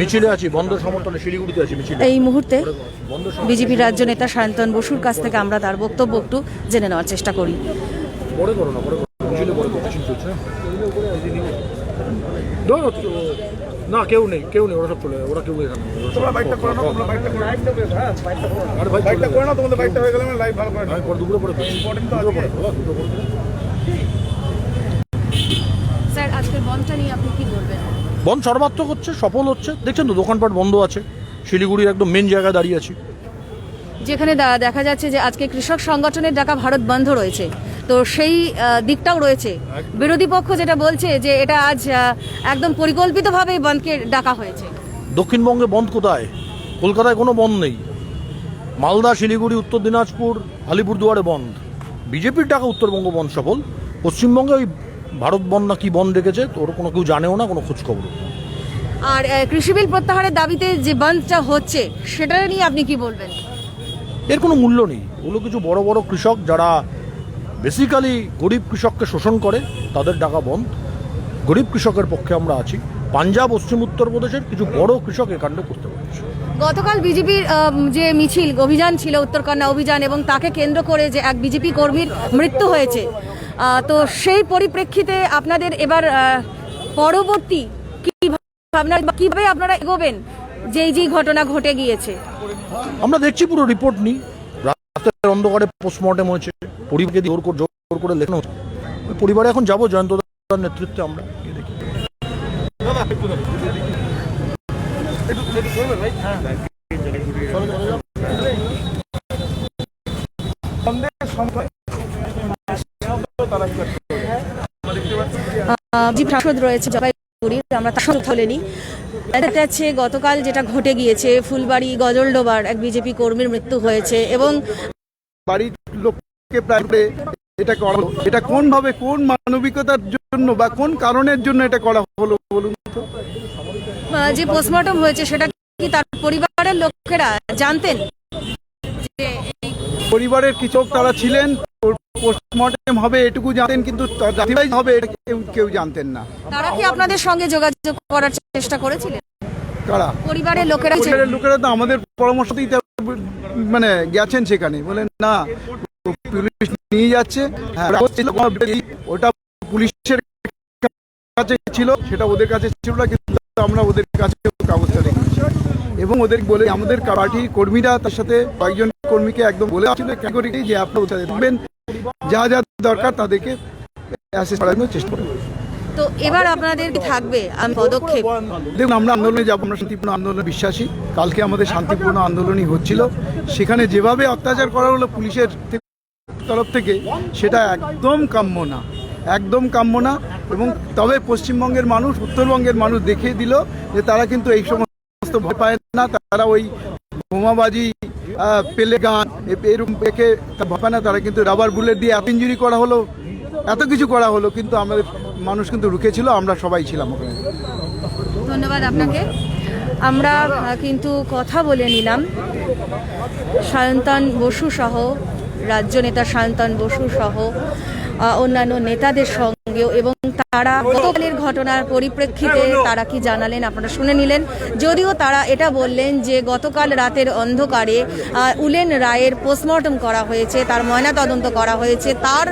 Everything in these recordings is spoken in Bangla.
মিছিলে আছি বন্ধ সমর্থনে শিলিগুড়িতে আছি মিছিলে। এই মুহূর্তে বন্ধ বিজেপির রাজ্য নেতা সায়ন্তন বসুর কাছ থেকে আমরা তার বক্তব্য একটু জেনে নেওয়ার চেষ্টা করি। পরে করো না পরে মিছিলে পরে চলছে না? কেউ নেই কেউ নেই ওরা সব চলে ওরা কেউ এখানে হয়ে। স্যার আজকের বনটা নিয়ে আপনি কি বলবেন? বন্ধ সর্বাত্মক হচ্ছে সফল হচ্ছে। দেখছেন তো দোকানপাট বন্ধ আছে। শিলিগুড়ির একদম মেন জায়গায় দাঁড়িয়ে আছি। যেখানে দেখা যাচ্ছে যে আজকে কৃষক সংগঠনের ডাকা ভারত বন্ধ রয়েছে। তো সেই দিকটাও রয়েছে। বিরোধী পক্ষ যেটা বলছে যে এটা আজ একদম পরিকল্পিতভাবে বন্ধকে ডাকা হয়েছে। দক্ষিণবঙ্গে বন্ধ কোথায়? কলকাতায় কোনো বন্ধ নেই। মালদা শিলিগুড়ি উত্তর দিনাজপুর আলিপুরদুয়ারে বন্ধ। বিজেপির টাকা উত্তরবঙ্গ বন্ধ সফল। পশ্চিমবঙ্গে ওই ভারত বন না কি বন ডেকেছে তো ওর কোনো কেউ জানেও না কোনো খোঁজখবর আর কৃষি বিল প্রত্যাহারের দাবিতে যে বন্ধটা হচ্ছে সেটা নিয়ে আপনি কি বলবেন? এর কোনো মূল্য নেই। ওগুলো কিছু বড় বড় কৃষক যারা বেসিক্যালি গরিব কৃষককে শোষণ করে তাদের ডাকা বন্ধ। গরিব কৃষকের পক্ষে আমরা আছি। পাঞ্জাব পশ্চিম উত্তরপ্রদেশের কিছু বড় কৃষক এ কাণ্ড করতে পারছে গতকাল বিজেপির যে মিছিল অভিযান ছিল উত্তরকন্যা অভিযান এবং তাকে কেন্দ্র করে যে এক বিজেপি কর্মীর মৃত্যু হয়েছে তো সেই পরিপ্রেক্ষিতে আপনাদের এবার পরবর্তী কীভাবে আপনারা এগোবেন যেই যেই ঘটনা ঘটে গিয়েছে? আমরা দেখছি পুরো রিপোর্ট নিই রাতের অন্ধকারে পোস্টমর্টেম হয়েছে পরিবারকে জোর করে জোর করে লেখানো হচ্ছে। পরিবারে এখন যাব জয়ন্ত নেতৃত্বে আমরা। সাংসদ রয়েছে জলপাইগুড়ির, আমরা তার সঙ্গে কথা বলেনি দেখা যাচ্ছে গতকাল যেটা ঘটে গিয়েছে, ফুলবাড়ি গজলডোবার এক বিজেপি কর্মীর মৃত্যু হয়েছে এবং বাড়ির লোককে প্রায় এটা করা। এটা কোন ভাবে কোন মানবিকতার জন্য বা কোন কারণের জন্য এটা করা হলো বলুন তো? যে পোস্টমর্টম হয়েছে সেটা কি তার পরিবারের লোকেরা জানতেন? পরিবারের কিছু তারা ছিলেন পোস্টমর্টেম হবে এটুকু জানতেন কিন্তু জাতিবাই হবে এটা কেউ কেউ জানতেন না। তারা কি আপনাদের সঙ্গে যোগাযোগ করার চেষ্টা করেছিলেন? কারা? পরিবারের লোকেরা পরিবারের লোকেরা তো আমাদের পরামর্শ দিতে মানে গেছেন সেখানে। বলেন না পুলিশ নিয়ে যাচ্ছে। হ্যাঁ, ওটা পুলিশের কাছে ছিল সেটা ওদের কাছে ছিল না কিন্তু আমরা ওদের কাছে কাগজটা রেখেছি এবং ওদের বলে আমাদের পার্টির কর্মীরা তার সাথে কয়েকজন কর্মীকে একদম বলে ছিল ক্যাটাগরি যে আপনারা ওদের দেখবেন যা যা দরকার তাদেরকে অ্যাসেস করানোর চেষ্টা করবেন। তো এবার আপনাদের কি থাকবে? পদক্ষেপ? দেখুন আমরা আন্দোলনে যাব আমরা শান্তিপূর্ণ আন্দোলনে বিশ্বাসী। কালকে আমাদের শান্তিপূর্ণ আন্দোলনই হচ্ছিল। সেখানে যেভাবে অত্যাচার করা হলো পুলিশের তরফ থেকে সেটা একদম কাম্য না, একদম কাম্য না। এবং তবে পশ্চিমবঙ্গের মানুষ, উত্তরবঙ্গের মানুষ দেখিয়ে দিল যে তারা কিন্তু এই সমস্ত ভয় পায় না, তারা ওই বোমাবাজি পেলে গান এরকম দেখে ভয় পায় না, তারা কিন্তু রাবার বুলেট দিয়ে এত ইঞ্জুরি করা হলো, এত কিছু করা হলো, কিন্তু আমাদের মানুষ কিন্তু রুখেছিল, আমরা সবাই ছিলাম ওখানে। ধন্যবাদ আপনাকে। আমরা কিন্তু কথা বলে নিলাম। সায়ন্তন বসু সহ রাজ্য নেতা সায়ন্তন বসু সহ অন্যান্য নেতাদের সঙ্গেও এবং তারা গতকালের ঘটনার পরিপ্রেক্ষিতে তারা কি জানালেন আপনারা শুনে নিলেন। যদিও তারা এটা বললেন যে গতকাল রাতের অন্ধকারে উলেন রায়ের পোস্টমর্টম করা হয়েছে তার ময়নাতদন্ত করা হয়েছে তার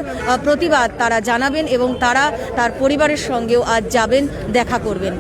প্রতিবাদ তারা জানাবেন এবং তারা তার পরিবারের সঙ্গেও আজ যাবেন দেখা করবেন।